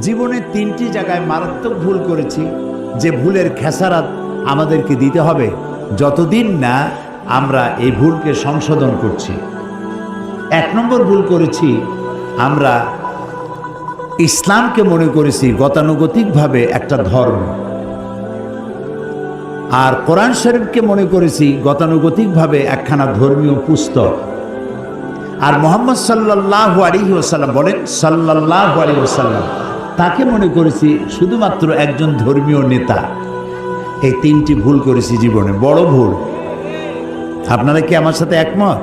জীবনে তিনটি জায়গায় মারাত্মক ভুল করেছি। যে ভুলের খেসারাত আমাদেরকে দিতে হবে। যতদিন না আমরা এই ভুলকে সংশোধন করছি। এক নম্বর ভুল করেছি, আমরা ইসলামকে মনে করেছি গতানুগতিকভাবে একটা ধর্ম। আর কোরআন শরীফকে মনে করেছি গতানুগতিকভাবে একখানা ধর্মীয় পুস্তক। আর মোহাম্মদ সাল্লাহ আলী ওসাল্লাম বলেন সাল্লাহ আলী ওসাল্লাম তাকে মনে করেছি শুধুমাত্র একজন ধর্মীয় নেতা। এই তিনটি ভুল করেছি জীবনে, বড় ভুল। আপনারা কি আমার সাথে একমত?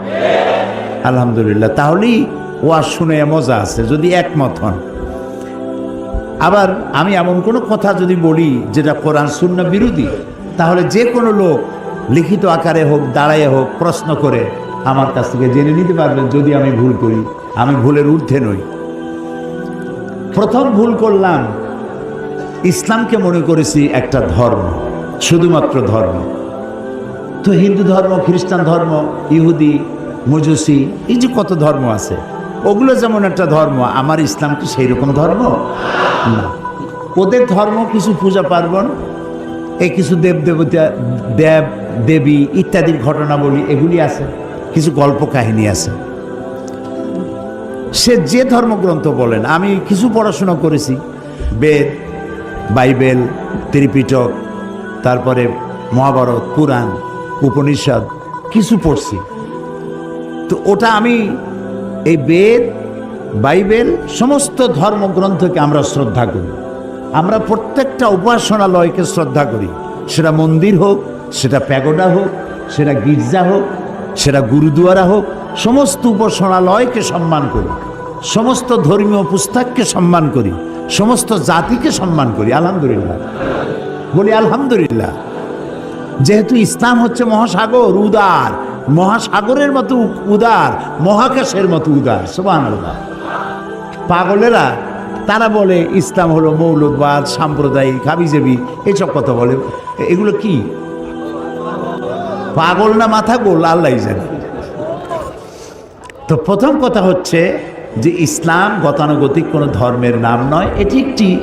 আলহামদুলিল্লাহ, তাহলেই ওয়াজ শুনে মজা আছে, যদি একমত হন। আবার আমি এমন কোনো কথা যদি বলি যেটা কোরআন শূন্য বিরোধী, তাহলে যে কোনো লোক লিখিত আকারে হোক, দাঁড়ায় হোক, প্রশ্ন করে আমার কাছ থেকে জেনে নিতে পারবেন, যদি আমি ভুল করি। আমি ভুলের ঊর্ধ্বে নই। প্রথম ভুল করলাম। ইসলামকে মনে করেছি একটা ধর্ম, শুধুমাত্র ধর্ম। তো হিন্দু ধর্ম, খ্রিস্টান ধর্ম, ইহুদি, মজুসি, এই যে কত ধর্ম আছে, ওগুলো যেমন একটা ধর্ম, আমার ইসলাম কি সেই রকম ধর্ম? না। ওদের ধর্ম কিছু পূজা পার্বণ এই কিছু দেব দেবতা, দেব, দেবী ইত্যাদির ঘটনা বলি এগুলি আছে। কিছু গল্প কাহিনী আছে। সে যে ধর্মগ্রন্থ বলেন, আমি কিছু পড়াশোনা করেছি। বেদ, বাইবেল, ত্রিপিটক, তারপরে মহাভারত, পুরাণ, উপনিষদ, কিছু পড়ছি। তো ওটা আমি এই বেদ, বাইবেল, সমস্ত ধর্মগ্রন্থকে আমরা শ্রদ্ধা করি। আমরা প্রত্যেকটা উপাসনালয়কে শ্রদ্ধা করি। সেটা মন্দির হোক, সেটা প্যাগোডা হোক, সেটা গির্জা হোক, সেটা গুরুদুয়ারা হোক সমস্ত উপাসনালয়কে সম্মান করি, সমস্ত ধর্মীয় পুস্তককে সম্মান করি, সমস্ত জাতিকে সম্মান করি, আলহামদুলিল্লাহ। বলি আলহামদুলিল্লাহ। যেহেতু ইসলাম হচ্ছে মহাসাগর, উদার, মহাসাগরের মতো উদার, মহাকাশের মতো উদার সোবান পাগলেরা, তারা বলে ইসলাম হলো মৌলবাদ, সাম্প্রদায়িক, হাবিজেবি এইসব কথা বলে। এগুলো কি? পাগল না মাথা গোল আল্লাহ জানে। তো প্রথম কথা হচ্ছে যে ইসলাম গতানুগতিক কোনো ধর্মের নাম নয়, এটি একটি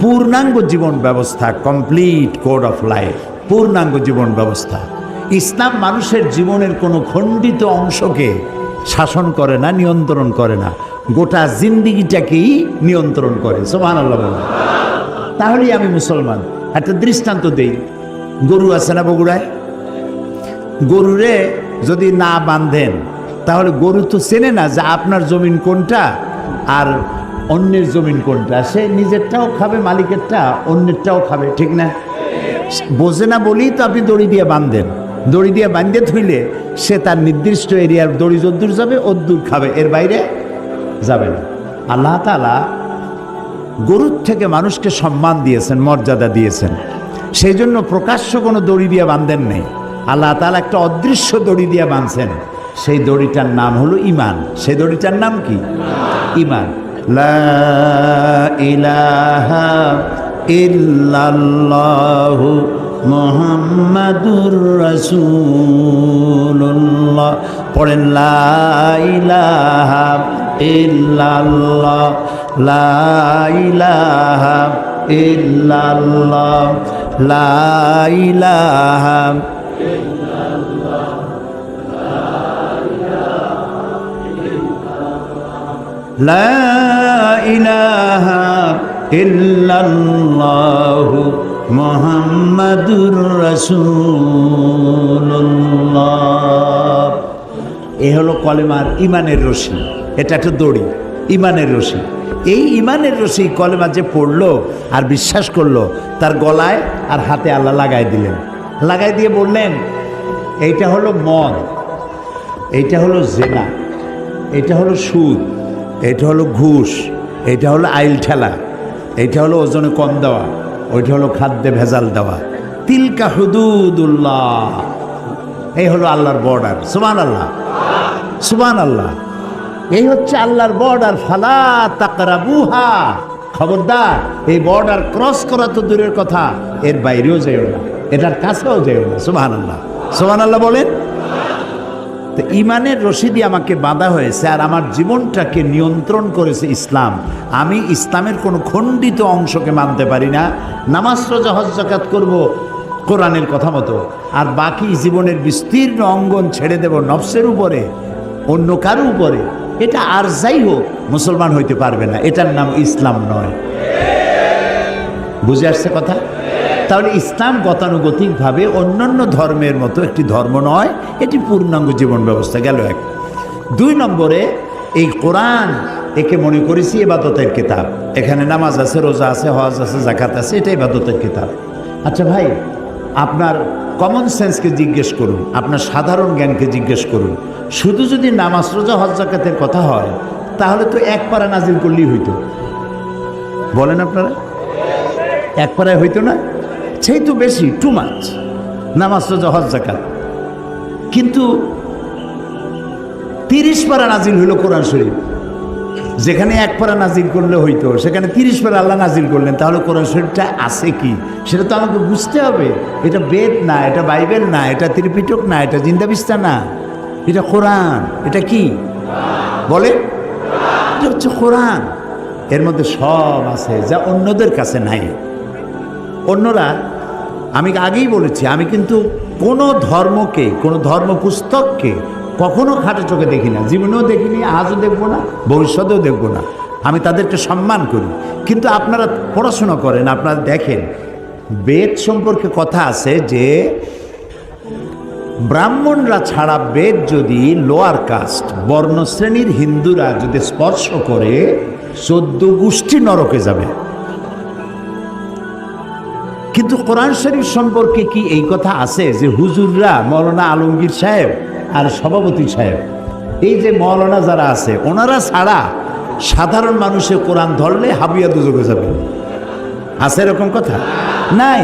পূর্ণাঙ্গ জীবন ব্যবস্থা কমপ্লিট কোড অফ লাইফ পূর্ণাঙ্গ জীবন ব্যবস্থা। ইসলাম মানুষের জীবনের কোনো খণ্ডিত অংশকে শাসন করে না, নিয়ন্ত্রণ করে না, গোটা জিন্দিগিটাকেই নিয়ন্ত্রণ করে। সোমান আল্লাহ। তাহলেই আমি মুসলমান। একটা দৃষ্টান্ত দেই। গরু আছে না বগুড়ায়? গরুরে যদি না বাঁধেন তাহলে গরু তো চেনে না যে আপনার জমিন কোনটা আর অন্যের জমিন কোনটা। সে নিজেরটাও খাবে, মালিকেরটা অন্যেরটাও খাবে, ঠিক না? বোঝে না বলেই তো আপনি দড়ি দিয়ে বাঁধেন। দড়ি দিয়ে বাঁধে থইলে সে তার নির্দিষ্ট এরিয়ার দড়ি যদ্দূর যাবে, অদ্দূর খাবে, এর বাইরে যাবে না। আল্লাহ তালা গরুর থেকে মানুষকে সম্মান দিয়েছেন, মর্যাদা দিয়েছেন। সেই জন্য প্রকাশ্য কোনো দড়ি দিয়ে বাঁধেন নেই। আল্লাহ তালা একটা অদৃশ্য দড়ি দিয়ে বাঁধছেন। সেই দড়িটার নাম হলো ইমান। সেই দড়িটার নাম কি? ইমান। ইল্লাল্লাহু মুহাম্মাদুর রাসূলুল্লাহ। পড়েন লা ইলাহা ইল্লাল্লাহ। লা ইলাহা ইল্লাল্লাহ। লা মোহাম্মদুর রসুল্লাহ এ হলো কলেমার ইমানের রশি, এটা একটা দড়ি, ইমানের রশি। এই ইমানের রশি কলেমা যে পড়ল আর বিশ্বাস করল, তার গলায় আর হাতে আল্লাহ লাগাই দিলেন। লাগাই দিয়ে বললেন, এইটা হলো মদ, এইটা হলো জেনা এটা হলো সুদ এটা হলো ঘুষ, এটা হলো আইল ঠেলা, এটা হলো ওজনে কম দেওয়া, ওইটা হলো খাদ্যে ভেজাল দেওয়া। তিলকা হুদুদুল্লাহ, এই হলো আল্লাহর বর্ডার সুমান আল্লাহ সুমান আল্লাহ এই হচ্ছে আল্লাহর বর্ডার, ফালা তাকরাবুহা। খবরদার, এই বর্ডার ক্রস করা তো দূরের কথা, এর বাইরেও যেও না, এটার কাছেও যেও না সুমান আল্লাহ সুমান আল্লাহ বলেন। তো ইমানের রশিদি আমাকে বাঁধা হয়েছে আর আমার জীবনটাকে নিয়ন্ত্রণ করেছে ইসলাম। আমি ইসলামের কোনো খণ্ডিত অংশকে মানতে পারি না। নামাজ, রোজা, হজ জাকাত করব কোরআনের কথা মতো। আর বাকি জীবনের বিস্তীর্ণ অঙ্গন ছেড়ে দেব নফসের উপরে, অন্য কারও উপরে। এটা আর যাই হোক, মুসলমান হইতে পারবে না। এটার নাম ইসলাম নয়। বুঝে আসছে কথা? তাহলে ইসলাম গতানুগতিকভাবে অন্যান্য ধর্মের মতো একটি ধর্ম নয়, এটি পূর্ণাঙ্গ জীবন ব্যবস্থা গেল এক। দুই নম্বরে, এই কোরআন একে মনে করেছি এবাদতের কিতাব। এখানে নামাজ আছে, রোজা আছে, হজ আছে জাকাত আছে এটা এবাদতের কিতাব। আচ্ছা ভাই, আপনার কমন সেন্সকে জিজ্ঞেস করুন, আপনার সাধারণ জ্ঞানকে জিজ্ঞেস করুন। শুধু যদি নামাজ, রোজা, হজ জাকাতের কথা হয়, তাহলে তো এক পারা নাজিল করলেই হইতো। বলেন আপনারা? এক পাড়ায় হইতো না? সেই তো বেশি টু মাছ নামাজ, রোজা, হজ জাকাত কিন্তু তিরিশ পারা নাজিল হইল কোরআন শরীফ। যেখানে এক পারা নাজিল করলে হইতো, সেখানে তিরিশ পারা আল্লাহ নাজিল করলেন। তাহলে কোরআন শরীফটা আছে কি? সেটা তো আমাকে বুঝতে হবে। এটা বেদ না, এটা বাইবেল না, এটা ত্রিপিটক না, এটা জিন্দাবিস্তা না। এটা কোরআন, এটা কি? বলে? এটা হচ্ছে কোরআন। এর মধ্যে সব আছে, যা অন্যদের কাছে নাই। অন্যরা আমি আগেই বলেছি, আমি কিন্তু কোনো ধর্মকে, কোনো ধর্ম পুস্তককে কখনো খাটো চোখে দেখি না। জীবনেও দেখিনি, আজও দেখব না, ভবিষ্যতেও দেখব না। আমি তাদেরকে সম্মান করি। কিন্তু আপনারা পড়াশোনা করেন, আপনারা দেখেন, বেদ সম্পর্কে কথা আছে যে ব্রাহ্মণরা ছাড়া বেদ যদি লোয়ার কাস্ট বর্ণশ্রেণীর হিন্দুরা যদি স্পর্শ করে, চোদ্দ গোষ্ঠী নরকে যাবে। কিন্তু কোরআন শরীফ সম্পর্কে কি এই কথা আছে যে হুজুররা মৌলানা আলমগীর সাহেব আর সভাপতি সাহেব? এই যে মৌলানা যারা আছে, ওনারা ছাড়া সাধারণ মানুষের কোরআন ধরলে হাবিয়া দুযোগে যাবে। আছে এরকম কথা? নাই।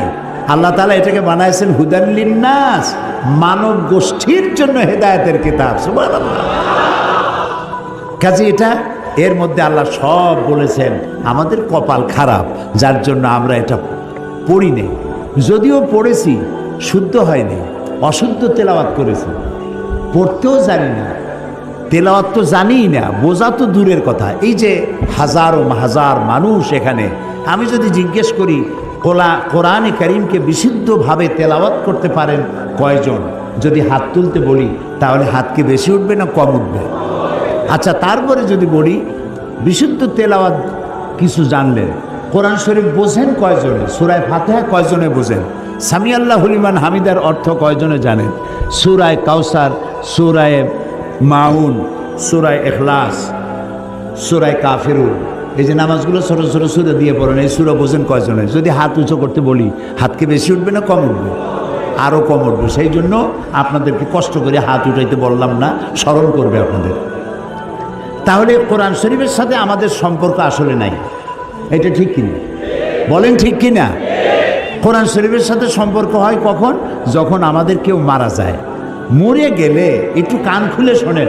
আল্লাহ তালা এটাকে বানাইছেন হুদাল্লিন নাস মানব গোষ্ঠীর জন্য হেদায়তের কিতাব। কাজে এটা, এর মধ্যে আল্লাহ সব বলেছেন, আমাদের কপাল খারাপ, যার জন্য আমরা এটা পড়ি নেই। যদিও পড়েছি, শুদ্ধ হয়নি, অশুদ্ধ তেলাওয়াত করেছি। পড়তেও জানি না, তেলাওয়াত তো জানিই না, বোঝা তো দূরের কথা। এই যে হাজারো হাজার মানুষ এখানে, আমি যদি জিজ্ঞেস করি, কোলা, কোরআনে করিমকে বিশুদ্ধভাবে তেলাওয়াত করতে পারেন কয়জন? যদি হাত তুলতে বলি, তাহলে হাত কি বেশি উঠবে না কম উঠবে? আচ্ছা তারপরে যদি বলি, বিশুদ্ধ তেলাওয়াত কিছু জানলেন কোরআন শরীফ বোঝেন কয়জনে? সুরায় ফাতেহা কয়জনে বোঝেন? সামি আল্লাহ হলিমান হামিদার অর্থ কয়জনে জানেন? সুরায় কাউসার, সুরায় মাউন, সুরায় এখলাস, সুরায় কাফেরুল এই যে নামাজগুলো ছোটো ছোটো সুরে দিয়ে পড়েন, এই সুরা বোঝেন কয়জনে? যদি হাত উঁচু করতে বলি, হাতকে বেশি উঠবে না কম উঠবে? আরও কম উঠবে। সেই জন্য আপনাদেরকে কষ্ট করে হাত উঠাইতে বললাম না, স্মরণ করবে আপনাদের। তাহলে কোরআন শরীফের সাথে আমাদের সম্পর্ক আসলে নাই। এটা ঠিক কিনা? বলেন ঠিক কিনা? কোরআন শরীফের সাথে সম্পর্ক হয় কখন? যখন আমাদের কেউ মারা যায়। মরে গেলে একটু কান খুলে শোনেন।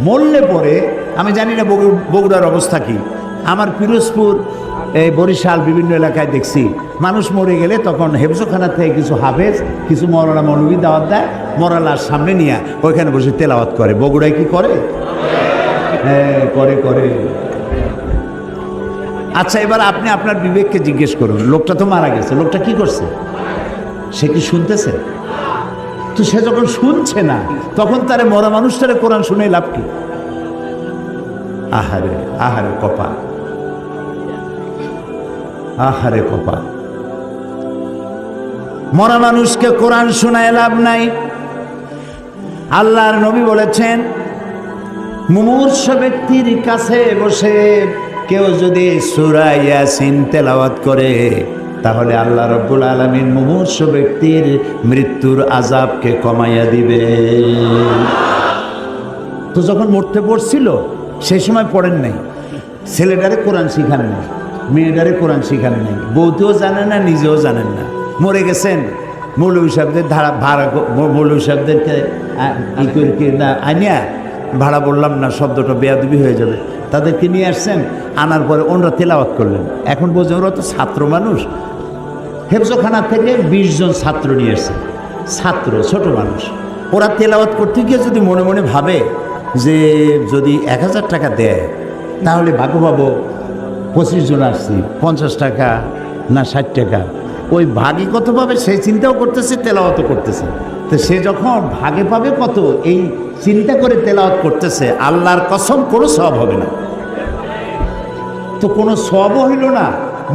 মরলে পরে, আমি জানি না বগু- বগুড়ার অবস্থা কি। আমার পিরোজপুর, এই বরিশাল বিভিন্ন এলাকায় দেখছি। মানুষ মরে গেলে তখন হেফজোখানা থেকে কিছু হাফেজ, কিছু মরানা মৌলবী দাওয়াত দেয়, মরালার সামনে নিয়ে ওইখানে বসে তেলাওয়াত করে। বগুড়ায় কি করে? হ্যাঁ করে করে। আচ্ছা এবার আপনি আপনার বিবেককে জিজ্ঞেস করুন, লোকটা তো মারা গেছে, লোকটা কি করছে? সে কি শুনতেছে? তো সে যখন শুনছে না, তখন তারে মরা মানুষটারে কোরআন শুনে লাভ কি? আহারে আহারে কপা আহারে কপা মরা মানুষকে কোরআন শোনায় লাভ নাই। আল্লাহর নবী বলেছেন, মুমূর্ষ ব্যক্তির কাছে বসে কেউ যদি সুরা ইয়াসিন তেলাওয়াত করে, তাহলে আল্লাহ রব্বুল আলমিন মুমূর্ষ ব্যক্তির মৃত্যুর আজাবকে কমাইয়া দিবে। তো যখন মরতে পড়ছিল, সেই সময় পড়েন নাই। ছেলেটারে কোরআন শিখান নাই, মেয়েটারে কোরআন শিখান নাই। বউতেও জানেন না, নিজেও জানেন না। মরে গেছেন, মৌলভী সাহেবদের ধারা ভাড়া ক- মৌ- মৌলভী সাহেবদেরকে আনিয়া ভাড়া বললাম না, শব্দটা বেয়াদবি হয়ে যাবে। তাদেরকে নিয়ে আসছেন, আনার পরে ওনরা তেলাওয়াত করলেন। এখন বোঝে ওরা তো ছাত্র মানুষ। হেফজোখানা থেকে বিশ জন ছাত্র নিয়ে এসছে ছাত্র, ছোট মানুষ। ওরা তেলাওয়াত করতে গিয়ে যদি মনে মনে ভাবে যে যদি এক হাজার টাকা দেয়, তাহলে ভাগ্য পাবো পঁচিশ জন আসছি, পঞ্চাশ টাকা না ষাট টাকা। ওই ভাগে কত পাবে সেই চিন্তাও করতেছে, তেলাওয়াতও করতেছে। তো সে যখন ভাগে পাবে কত, এই চিন্তা করে তেলাওয়াত করতেছে, আল্লাহর কসম, কোনো সব হবে না। তো কোনো সবও হইল না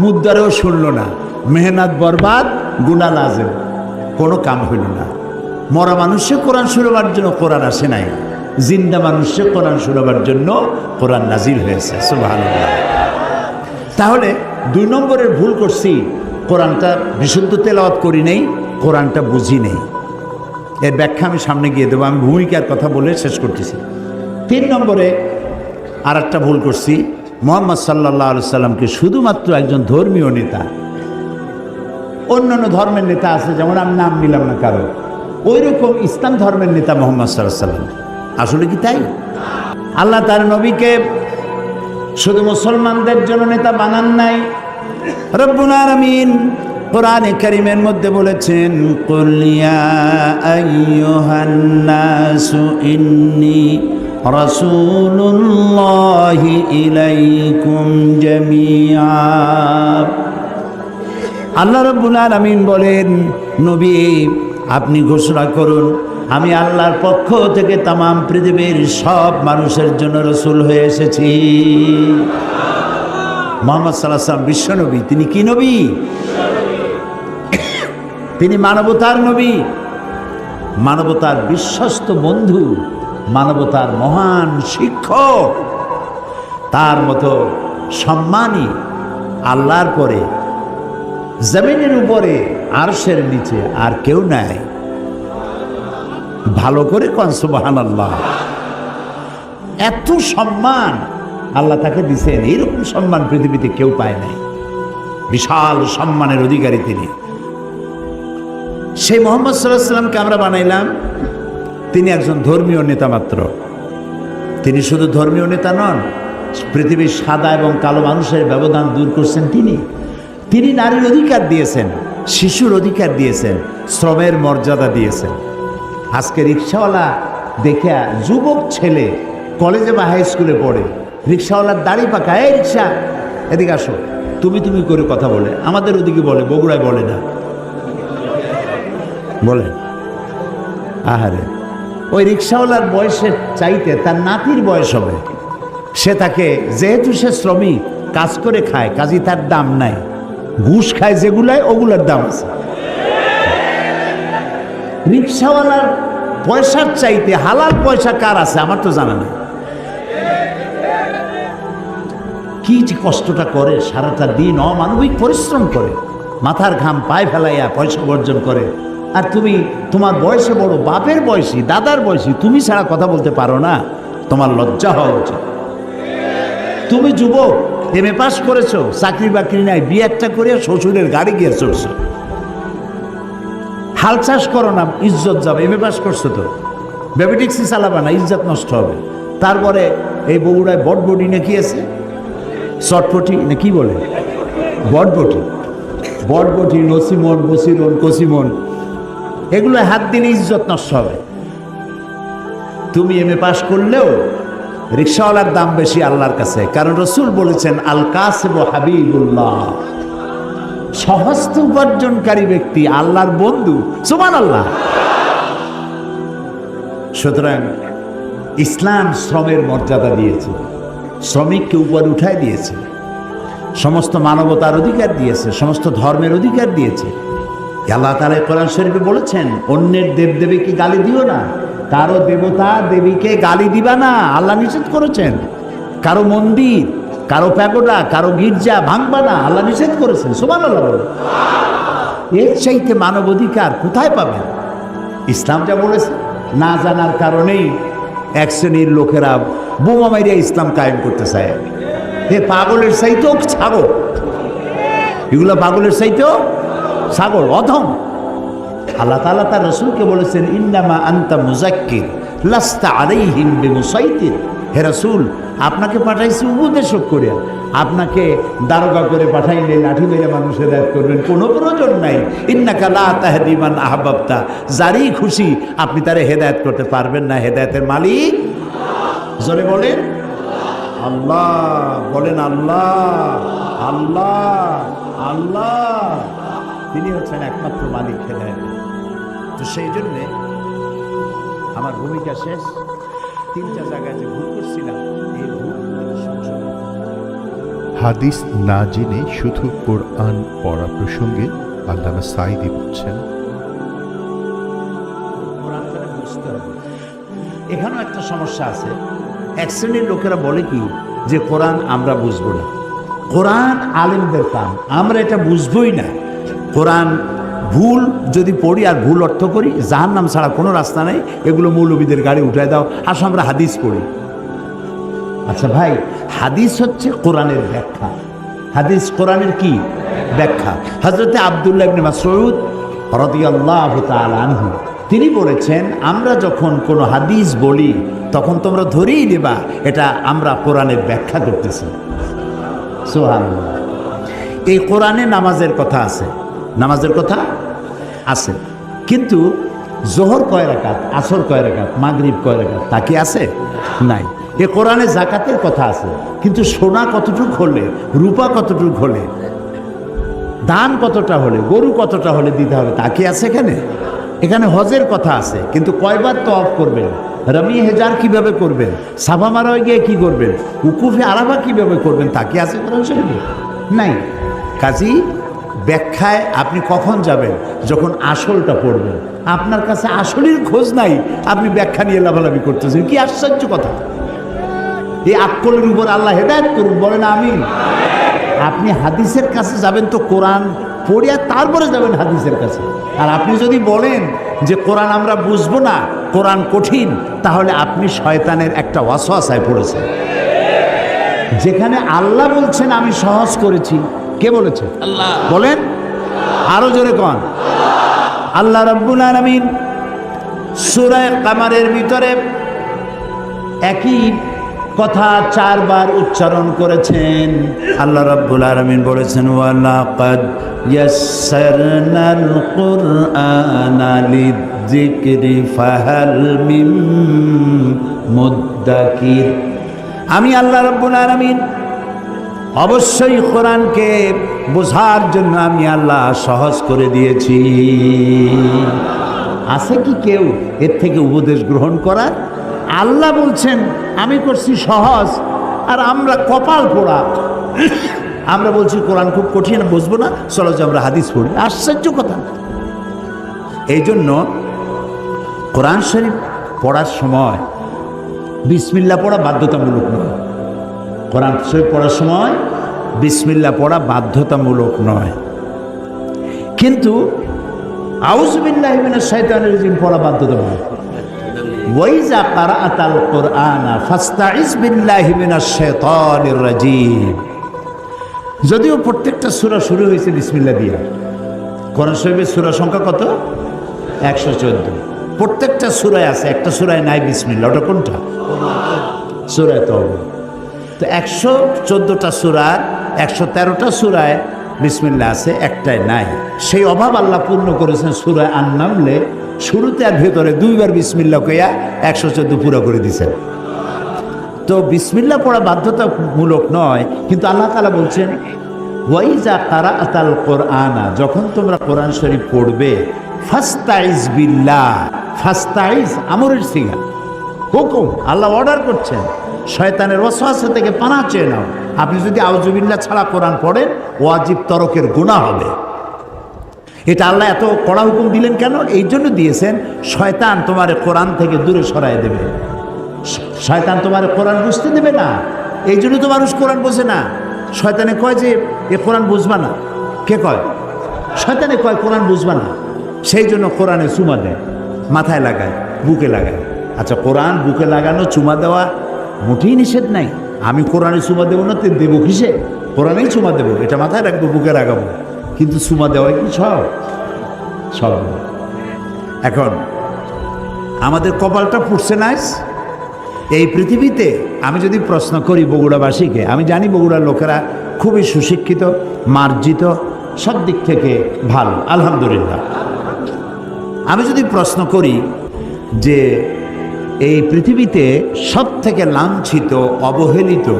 মুদ্রারেও শুনল না, মেহনাত বরবাদ গুণা লাজেম কোনো কাম হইল না। মরা মানুষে কোরআন শুনবার জন্য কোরআন আসে নাই, জিন্দা মানুষে কোরআন শুনবার জন্য কোরআন নাজিল হয়েছে, সুবহানাল্লাহ। তাহলে দুই নম্বরের ভুল করছি কোরআনটা বিশুদ্ধ তেলাওয়াত করি নেই, কোরআনটা বুঝি নেই। এর ব্যাখ্যা আমি সামনে গিয়ে দেবো, আমি ভূমিকার কথা বলে শেষ করতেছি। তিন নম্বরে আর একটা ভুল করছি, মোহাম্মদ সাল্লাহ সাল্লামকে শুধুমাত্র একজন ধর্মীয় নেতা, অন্যান্য ধর্মের নেতা আছে, যেমন আমি নাম নিলাম না কারও ওই রকম ইসলাম ধর্মের নেতা মোহাম্মদ সাল্লাহ সাল্লাম। আসলে কি তাই? আল্লাহ তার নবীকে শুধু মুসলমানদের জন্য নেতা বানান নাই রব্বুল আলামিন কোরআনে কারিমের মধ্যে বলেছেন, কুল ইয়া আইয়ুহান নাসু ইন্নী রাসূলুল্লাহি ইলাইকুম জামিআ। আল্লাহ রব্বুল আলামিন বলেন, নবী, আপনি ঘোষণা করুন, আমি আল্লাহর পক্ষ থেকে তামাম পৃথিবীর সব মানুষের জন্য রসুল হয়ে এসেছি। মোহাম্মদ সাল্লাহ সাল্লাম বিশ্বনবী তিনি কি নবী? তিনি মানবতার নবী। মানবতার বিশ্বস্ত বন্ধু, মানবতার মহান শিক্ষক। তার মতো সম্মানী আল্লাহর পরে, জমিনের উপরে, আরশের নিচে আর কেউ নাই। ভালো করে কনসুবাহান আল্লাহ এত সম্মান আল্লাহ তাকে দিছেন। এইরকম সম্মান পৃথিবীতে কেউ পায় নাই। বিশাল সম্মানের অধিকারী তিনি। সেই মোহাম্মদ সাল্লাহ সাল্লামকে আমরা বানাইলাম। তিনি একজন ধর্মীয় নেতা মাত্র। তিনি শুধু ধর্মীয় নেতা নন, পৃথিবীর সাদা এবং কালো মানুষের ব্যবধান দূর করছেন তিনি। তিনি নারীর অধিকার দিয়েছেন, শিশুর অধিকার দিয়েছেন, শ্রমের মর্যাদা দিয়েছেন। আজকে রিক্সাওয়ালা দেখে যুবক ছেলে কলেজে বা হাই স্কুলে পড়ে রিক্সাওয়ালার দাড়ি পাকা, এই রিক্সা। এদিকে আসো। তুমি তুমি করে কথা বলে। আমাদের ওদিকে বলে, বগুড়ায় বলে না। বলে। আহারে। ওই রিক্সাওয়ালার বয়সের চাইতে তার নাতির বয়স হবে। সে তাকে, যেহেতু সে শ্রমিক, কাজ করে খায়, কাজী তার দাম নাই। ঘুষ খায় যেগুলায় ওগুলার দাম আছে। রিক্সাওয়ালার পয়সার চাইতে হালাল পয়সা কার আছে, আমার তো জানা নেই। কি যে কষ্টটা করে, সারাটা দিন অমানবিক পরিশ্রম করে, মাথার ঘাম পায়ে ফেলাইয়া পয়সা অর্জন করে। আর তুমি তোমার বয়সে বড়, বাপের বয়সী, দাদার বয়সী, তুমি ছাড়া কথা বলতে পারো না। তোমার লজ্জা হওয়া উচিত। তুমি যুবক, এম এ পাস করেছ, চাকরি বাকরি নাই একটা করে শ্বশুরের গাড়ি গিয়ে চড়ছো। হাল চাষ করো না, ইজ্জত যাবে এম এ পাস করছ তো। বেবিটিক্সি চালাবে না, ইজ্জত নষ্ট হবে। তারপরে এই বগুড়ায় বটবটি না কি আছে চটপটি না কি বলে? বটবটি। বটবটি, নসিমন বসিরন কসিমন, এগুলো হাত দিলে ইজ্জত নষ্ট হবে। তুমি এম এ পাশ করলেও রিক্সাওয়ালার দাম বেশি আল্লাহর কাছে। কারণ রসুল বলেছেন, আল কাসেব হাবিবুল্লাহ। সহস্ত উপার্জনকারী ব্যক্তি, আল্লাহর বন্ধু সুমান আল্লাহ সুতরাং ইসলাম শ্রমের মর্যাদা দিয়েছে। শ্রমিককে উপরে উঠায় দিয়েছে। সমস্ত মানবতার অধিকার দিয়েছে, সমস্ত ধর্মের অধিকার দিয়েছে। আল্লাহ তালা কোরআন শরীফে বলেছেন, অন্যের দেবদেবীকে গালি দিও না, কারও দেবতা দেবীকে গালি দিবা না, আল্লাহ নিষেধ করেছেন। কারও মন্দির, কারও প্যাগোডা, কারও গির্জা ভাঙবা না, আল্লাহ নিষেধ করেছেন সোমান আল্লাহ বলে এর চাইতে মানব অধিকার কোথায় পাবেন? ইসলাম যা বলেছে, না জানার কারণেই এক শ্রেণির লোকেরা বোমা মারিয়া ইসলাম কায়েম করতে চায়। হে পাগলের চাইতেও ছাগল। এগুলো পাগলের চাইতেও ছাগল, অধম। আল্লাহ তালা তার রসুলকে বলেছেন, ইন্নামা আন্তা মুজাক্কির লাস্তা আলাইহিম বিমুসাইতির। হে রাসূল, আপনাকে পাঠাইছি উপদেশক করে আপনাকে দারোগা করে পাঠাইলে লাঠি মেরে মানুষ হেদায়ত করবেন, কোনো প্রয়োজন নাই। ইন্নাকা লা তাহদি মান আহবাবতা। যারই খুশি আপনি তারে হেদায়ত করতে পারবেন না, হেদায়তের মালিক জোরে বলেন। আল্লাহ বলেন আল্লাহ। আল্লাহ আল্লাহ। তিনি হচ্ছেন একমাত্র মালিক হেদায়ত। তো সেই জন্যে আমার ভূমিকা শেষ। তিনটা জায়গায় যে ভুল করছিলাম এই ভুল সংশোধন হাদিস না জেনে শুধু কোরআন পড়া প্রসঙ্গে আল্লামা সাইদি বলছেন কোরআনটা বুঝতে হবে। এখানেও একটা সমস্যা আছে। এক শ্রেণির লোকেরা বলে কি যে কোরআন আমরা বুঝব না। কোরআন আলেমদের কাম আমরা এটা বুঝবই না। কোরআন ভুল যদি পড়ি আর ভুল অর্থ করি জাহার নাম ছাড়া কোনো রাস্তা নেই, এগুলো মৌলবীদের গাড়ি উঠায় দাও। আসো আমরা হাদিস পড়ি। আচ্ছা ভাই, হাদিস হচ্ছে কোরআনের ব্যাখ্যা। হাদিস কোরআনের কি? ব্যাখ্যা। হজরতে আবদুল্লাহ ইবনে মাসউদ রাদিয়াল্লাহু আনহু, তিনি বলেছেন, আমরা যখন কোনো হাদিস বলি, তখন তোমরা ধরেই নেবা, এটা আমরা কোরআনের ব্যাখ্যা করতেছি। সুবহানাল্লাহ। এই কোরআনে নামাজের কথা আছে। নামাজের কথা? আছে। কিন্তু জোহর কয় রাকাত, আসর কয় রাকাত, মাগরিব কয় রাকাত, তা কি আছে? নাই। এ কোরআনে জাকাতের কথা আছে, কিন্তু সোনা কতটুক হলে, রূপা কতটুক হলে, দান কতটা হলে, গরু কতটা হলে দিতে হবে, তা কি আছে এখানে? এখানে হজের কথা আছে, কিন্তু কয়বার তো অফ করবেন? রমি হেজার কীভাবে করবেন? সাফা মারা গিয়ে কি করবেন? উকুফে আরাফা কীভাবে করবেন? তা কি আছে কোরআন শরীফে? নাই। কাজী ব্যাখ্যায় আপনি কখন যাবেন? যখন আসলটা পড়বেন। আপনার কাছে আসলের খোঁজ নাই, আপনি ব্যাখ্যা নিয়ে লাভালাভি করতেছেন। কি আশ্চর্য কথা। এই আক্কলের উপর আল্লাহ হেদায়ত করুন, বলেন আমি আপনি হাদিসের কাছে যাবেন তো কোরআন পড়িয়া তারপরে যাবেন হাদিসের কাছে। আর আপনি যদি বলেন যে কোরআন আমরা বুঝব না, কোরআন কঠিন, তাহলে আপনি শয়তানের একটা ওয়াসওয়াসায় পড়েছেন। যেখানে আল্লাহ বলছেন, আমি সহজ করেছি। কে বলেছে? আল্লাহ। বলেন। আরও জোরে কন। আল্লাহ রব্বুল আলমিন সুরায় কামারের ভিতরে একই কথা চারবার উচ্চারণ করেছেন। আল্লাহ রাব্বুল আলামিন বলেছেন ওয়ালাকাদ ইয়াসসারনাল কুরআনা লিযিকরি ফাহাল মিম মুদ্দাকির। আমি আল্লাহ রাব্বুল আলামিন অবশ্যই কোরআনকে বোঝার জন্য আমি আল্লাহ সহজ করে দিয়েছি। আছে কি কেউ এর থেকে উপদেশ গ্রহণ করার? আল্লাহ বলছেন, আমি করছি সহজ, আর আমরা কপাল পোড়া। আমরা বলছি কোরআন খুব কঠিন বুঝব না। চলো যে আমরা হাদিস পড়ি। আশ্চর্য কথা। এই জন্য কোরআন শরীফ পড়ার সময় বিসমিল্লা পড়া বাধ্যতামূলক নয়। কোরআন শরীফ পড়ার সময় বিসমিল্লা পড়া বাধ্যতামূলক নয়। কিন্তু আউজবিল্লাহ শৈতানের জিম পড়া বাধ্যতামূলক। ওয়াইজা কারাআতাল কুরআনা ফাস্তাইজ বিল্লাহি মিনাশ শাইতানির রাজিম। যদিও প্রত্যেকটা সূরা শুরু হয়েছে বিসমিল্লাহ দিয়ে। কোরআন শরীফের সূরা সংখ্যা কত? একশো চোদ্দ। প্রত্যেকটা সূরায় আছে, একটা সূরায় নাই বিসমিল্লাহ। ওটা কোনটা? সুরায় তওবা। তো একশো চোদ্দোটা সুরার একশো তেরোটা সুরায় বিসমিল্লা আছে, একটাই নাই। সেই অভাব আল্লাহ পূর্ণ করেছেন সুরায় আন্নামলে। শুরুতে আর ভেতরে দুইবার বিসমিল্লা কইয়া একশো চোদ্দ পুরো করে দিছেন। তো বিসমিল্লা পড়া বাধ্যতামূলক নয়, কিন্তু আল্লাহ তালা বলছেন ওয়াইজা কারা আতাল কোরআনা যখন তোমরা কোরআন শরীফ পড়বে ফাস্তাইজ বিল্লাহ ফাস্তাইজ আমরের সিগা হুকুম আল্লাহ অর্ডার করছেন। শয়তানের ওয়াসওয়াসা থেকে পানা চেয়ে নাও। আপনি যদি আউজুবিল্লাহ ছাড়া কোরআন পড়েন, ওয়াজিব তরকের গুণা হবে। এটা আল্লাহ এত কড়া হুকুম দিলেন কেন? এই জন্য দিয়েছেন, শয়তান তোমার কোরআন থেকে দূরে সরাই দেবে। শয়তান তোমার কোরআন বুঝতে দেবে না। এই জন্য তো মানুষ কোরআন বোঝে না। শয়তানে কয় যে, এ কোরআন বুঝবা না। কে কয়? শয়তানে কয়, কোরআন বুঝবা না। সেই জন্য কোরআনে চুমা দেয়, মাথায় লাগায়, বুকে লাগায়। আচ্ছা কোরআন বুকে লাগানো, চুমা দেওয়া মোটেই নিষেধ নাই। আমি কোরআনে চুমা দেবো না, তো দেবো কিসে? কোরআনেই চুমা দেবো, এটা মাথায় রাখব, বুকে লাগাবো কিন্তু চুমা দেওয়া কি সব? সব এখন, আমাদের কপালটা ফুটছে নাইস এই পৃথিবীতে আমি যদি প্রশ্ন করি বগুড়াবাসীকে, আমি জানি বগুড়ার লোকেরা খুবই সুশিক্ষিত, মার্জিত, সব দিক থেকে ভালো, আলহামদুলিল্লাহ। আমি যদি প্রশ্ন করি যে এই পৃথিবীতে সব থেকে লাঞ্ছিত, অবহেলিত,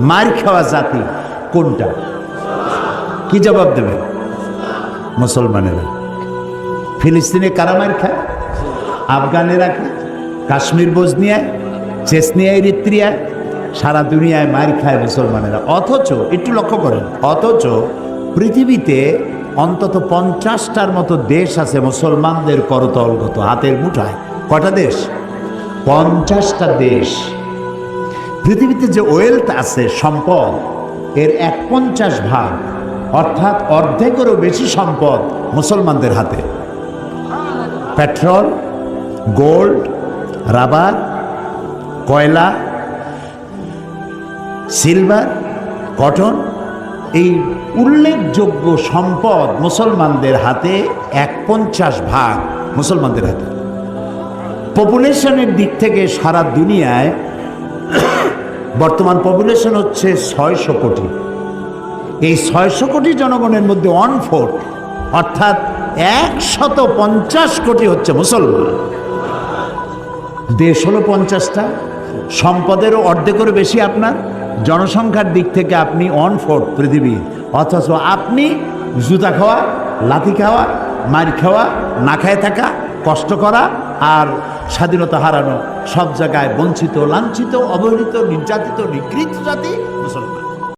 মার খাওয়া জাতি কোনটা? কি জবাব দেবে? মুসলমানেরা। ফিলিস্তিনে কারা মার খায়? আফগানেরা খায়? কাশ্মীর বজনিয়ায় চেসনিয়ায়, ইরিত্রিয়ায়? সারা দুনিয়ায় মার খায় মুসলমানেরা। অথচ, একটু লক্ষ্য করেন, অথচ পৃথিবীতে অন্তত পঞ্চাশটার মতো দেশ আছে মুসলমানদের করতলগত, হাতের মুঠায়। কটা দেশ? পঞ্চাশটা দেশ। পৃথিবীতে যে ওয়েলথ আছে, সম্পদ, এর এক পঞ্চাশ ভাগ, অর্থাৎ অর্ধেকেরও বেশি সম্পদ মুসলমানদের হাতে। পেট্রোল, গোল্ড, রাবার, কয়লা, সিলভার, কটন, এই উল্লেখযোগ্য সম্পদ মুসলমানদের হাতে এক পঞ্চাশ ভাগ মুসলমানদের হাতে। পপুলেশনের দিক থেকে সারা দুনিয়ায় বর্তমান পপুলেশন হচ্ছে ছয়শো কোটি। এই ছয়শো কোটি জনগণের মধ্যে ওয়ান ফোর্থ অর্থাৎ একশত পঞ্চাশ কোটি হচ্ছে মুসলমান। দেশ হলো পঞ্চাশটা। সম্পদেরও অর্ধেকেরও বেশি আপনার। জনসংখ্যার দিক থেকে আপনি অন ফোর্থ পৃথিবীর অথচ আপনি জুতা খাওয়া, লাথি খাওয়া, মার খাওয়া, না খায় থাকা, কষ্ট করা আর স্বাধীনতা হারানো সব জায়গায় বঞ্চিত লাঞ্ছিত অবহেলিত নির্যাতিত নিগৃহীত জাতি মুসলমান।